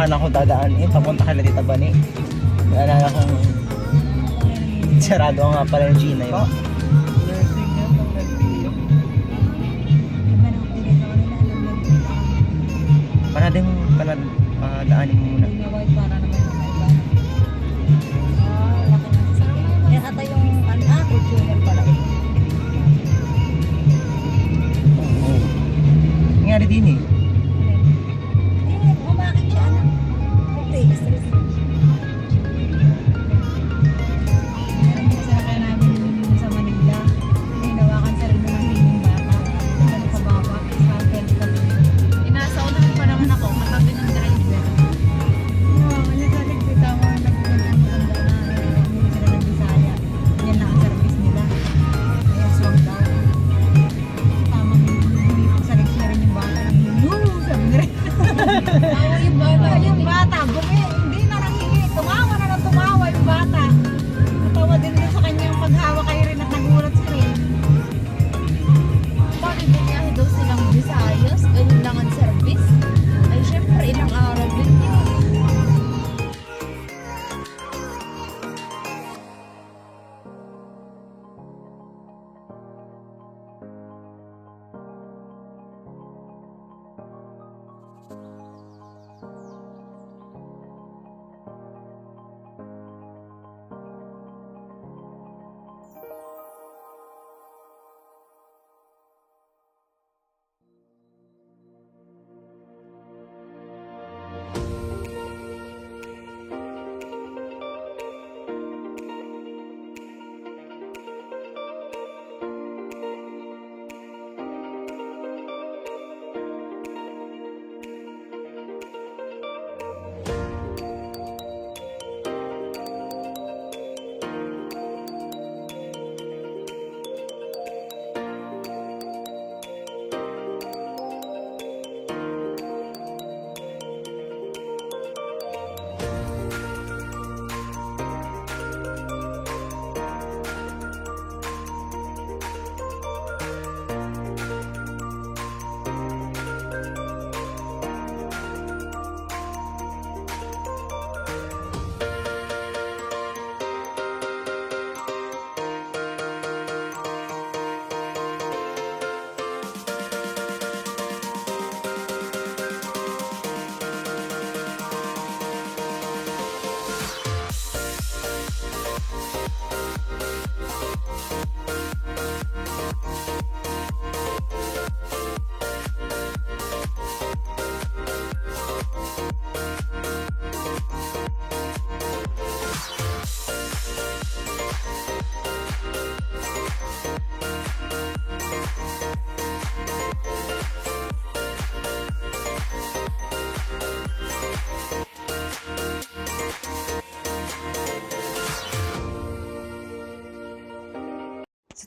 sana ako dadaan eh, papunta kay Tita Bani. Naalala kong sarado nga pala yung Gina yun. Nursing yan, nung nag-PM. Para din pala padaanin mo muna.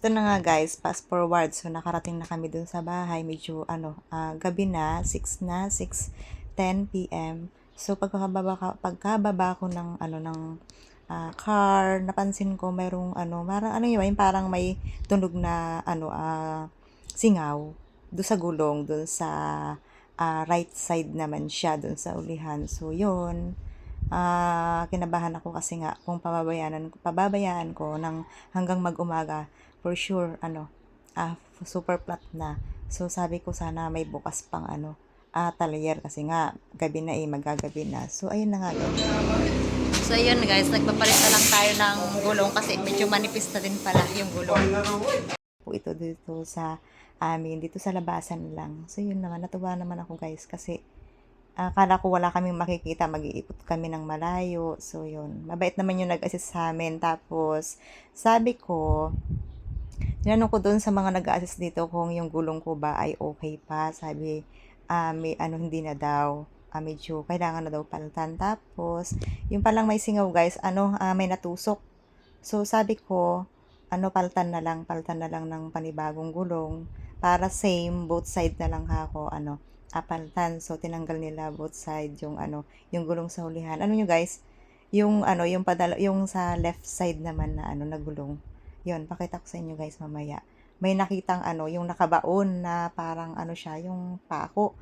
Ito na nga guys, fast forward. So, nakarating na kami dun sa bahay. Medyo, ano, ah, gabi na, 6 na, 6.10 p.m. So, pagkababa, ka- pagkababa ko ng, ano, ng ah, car, napansin ko mayroong, ano, marang, ano yun, parang may tunog na, ano, ah, singaw. Doon sa gulong, doon sa ah, right side naman siya, doon sa ulihan. So, yun. Ah, kinabahan ako kasi nga kung pababayaan pababayaan ko ng hanggang mag-umaga for sure ano ah super flat na so sabi ko sana may bukas pang ano ah talyer kasi nga gabi na eh magagabi na so ayun na nga guys so ayun guys nagpapalit na lang tayo ng gulong kasi medyo manipis na din pala yung gulong po ito dito sa amin dito sa labasan lang so yun naman natuwa naman ako guys kasi akala ko wala kaming makikita, mag-iipot kami ng malayo. So, yun. Mabait naman yung nag-assist sa amin. Tapos, sabi ko, tinanong ko doon sa mga nag-assist dito kung yung gulong ko ba ay okay pa. Sabi, ah, may ano, hindi na daw. Ah, medyo kailangan na daw palitan. Tapos, yung palang may singaw guys, ano, ah, may natusok. So, sabi ko, ano, palitan na lang, palitan na lang ng panibagong gulong. Para same, both side na lang ako, ano, apaltan. So, tinanggal nila both side yung ano, yung gulong sa hulihan. Ano nyo guys? Yung ano, yung padala, yung sa left side naman na ano, na gulong. Yun, pakita ko sa inyo guys mamaya. May nakitang ano, yung nakabaon na parang ano siya, yung pako.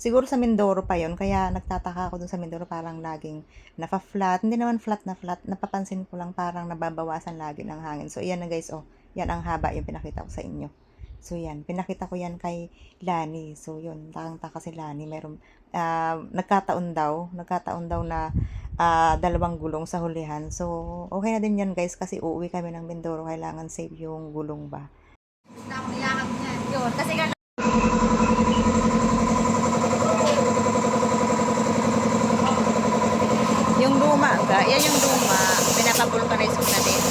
siguro sa Mindoro pa yon kaya nagtataka ako dun sa Mindoro parang laging napa-flat. Hindi naman flat na flat. Napapansin ko lang parang nababawasan lagi ng hangin. So, yan na guys, oh. Yan ang haba yung pinakita ko sa inyo. So, yan. Pinakita ko yan kay Lani. So, yun. Takang-taka si Lani. Meron, ah, nagkataon daw. Nagkataon daw na ah, dalawang gulong sa hulihan. So, okay na din yan guys kasi uuwi kami ng Mindoro. Kailangan safe yung gulong ba. Yun, kasi nga Yung luma, ga, yan yung luma. Pinaka-vulcanize ko na din.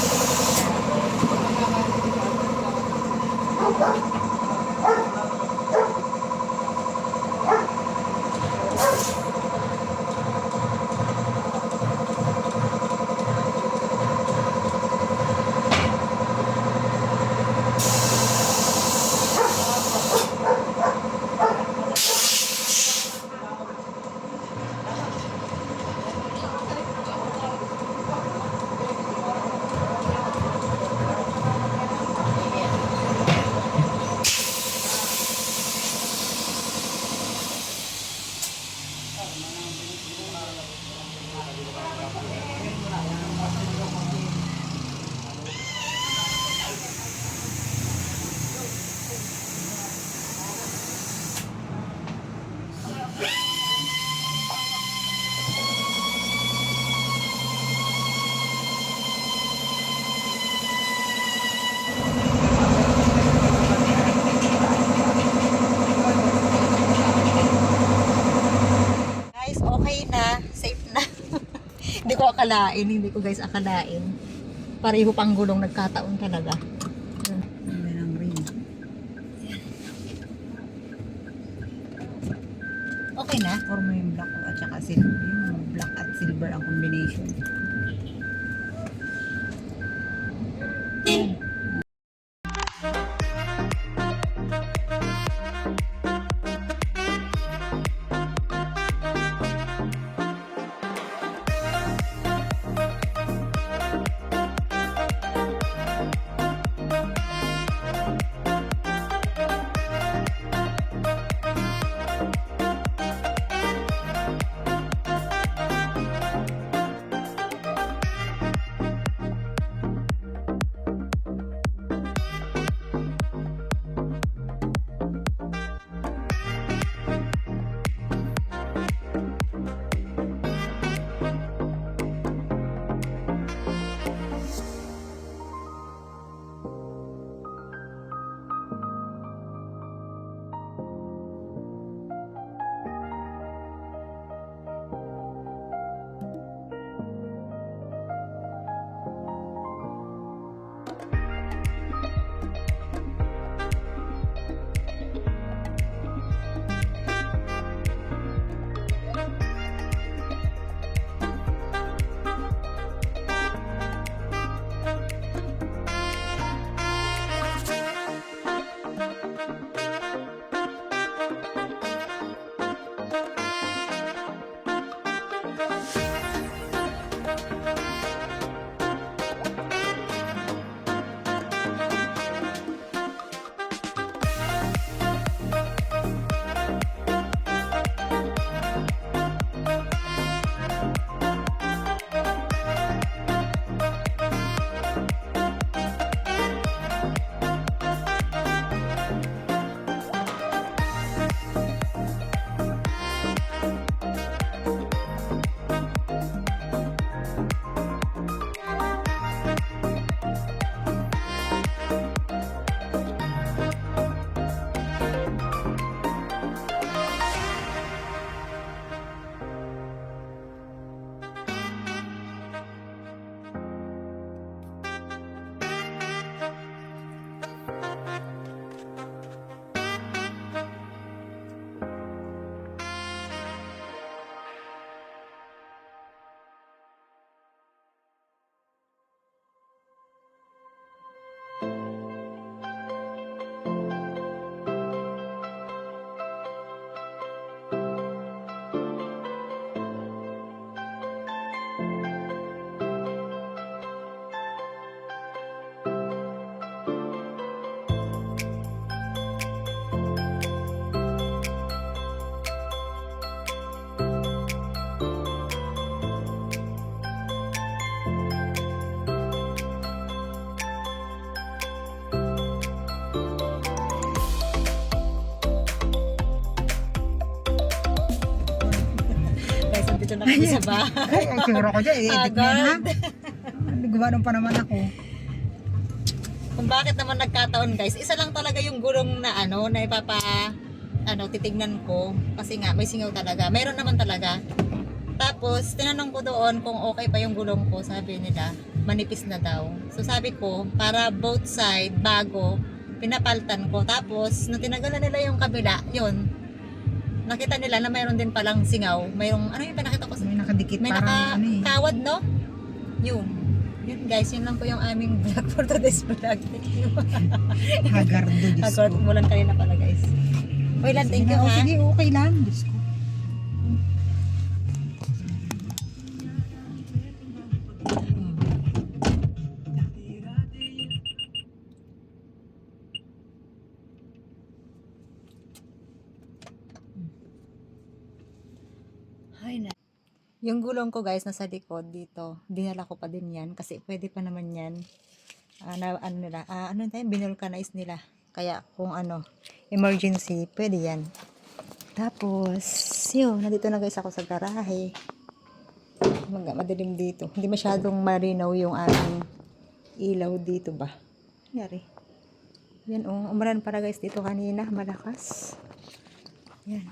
Guys, okay na. Safe na. hindi ko akalain. Hindi ko guys akalain. Pareho pang gulong nagkataon talaga. Ganda ng ring. Okay na. Or yung black at saka silver. Yung black at silver ang combination. Na kami sa bahay. Ay, siguro ko dyan. I-edit mo na. Agad. Gumanon pa naman ako. Kung bakit naman nagkataon guys, isa lang talaga yung gulong na ano, na ipapa, ano, titignan ko. Kasi nga, may singaw talaga. Meron naman talaga. Tapos, tinanong ko doon kung okay pa yung gulong ko. Sabi nila, manipis na daw. So sabi ko, para both side, bago, pinapaltan ko. Tapos, nung tinagalan nila yung kabila, yun, nakita nila na mayroon din palang singaw. Mayroong, ano yung pinakita ko May nakadikit may parang ano eh. nakakawad, no? Yun. Yun guys, yun lang po yung aming vlog for today's vlog. Thank you. Hagardo, Diyos ko. mulan kanina pala guys. Okay lang, thank you oh, ha. Sige, okay lang. Diyos ko. Yung gulong ko guys nasa likod dito. Dinala ko pa din yan kasi pwede pa naman yan. Ah, na, ano nila, ah, ano tayo, binulcanize nila. Kaya kung ano, emergency, pwede yan. Tapos, yun, nandito na guys ako sa garahe. Mag madilim dito. Hindi masyadong marinaw yung aming ilaw dito ba. Nangyari. Yan oh, umulan para guys dito kanina, malakas. Yan.